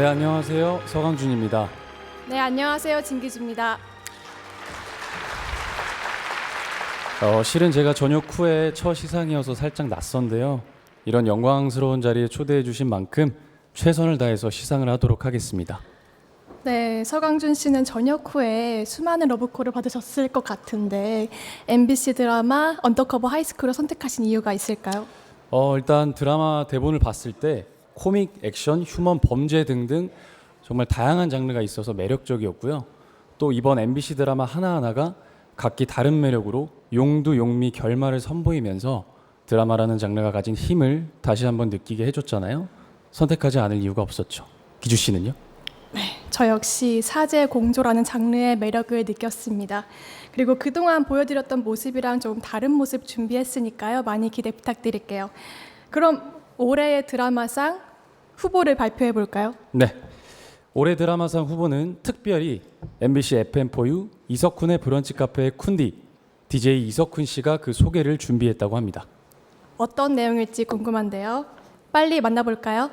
네, 안녕하세요. 서강준입니다. 네, 안녕하세요. 진기주입니다. 어, 실은 제가 저녁 후에 첫 시상이어서 살짝 낯선데요. 이런 영광스러운 자리에 초대해 주신 만큼 최선을 다해서 시상을 하도록 하겠습니다. 네, 서강준 씨는 저녁 후에 수많은 러브콜을 받으셨을 것 같은데 MBC 드라마 언더커버 하이스쿨을 선택하신 이유가 있을까요? 어, 일단 드라마 대본을 봤을 때 코믹, 액션, 휴먼, 범죄 등등 정말 다양한 장르가 있어서 매력적이었고요. 또 이번 MBC 드라마 하나하나가 각기 다른 매력으로 용두 용미 결말을 선보이면서 드라마라는 장르가 가진 힘을 다시 한번 느끼게 해줬잖아요. 선택하지 않을 이유가 없었죠. 기주 씨는요? 저 역시 사제 공조라는 장르의 매력을 느꼈습니다. 그리고 그동안 보여드렸던 모습이랑 조금 다른 모습 준비했으니까요. 많이 기대 부탁드릴게요. 그럼 올해의 드라마상 후보를 발표해 볼까요? 네. 올해 드라마상 후보는 특별히 MBC FM4U 이석훈의 브런치 카페의 쿤디 DJ 이석훈 씨가 그 소개를 준비했다고 합니다. 어떤 내용일지 궁금한데요. 빨리 만나볼까요?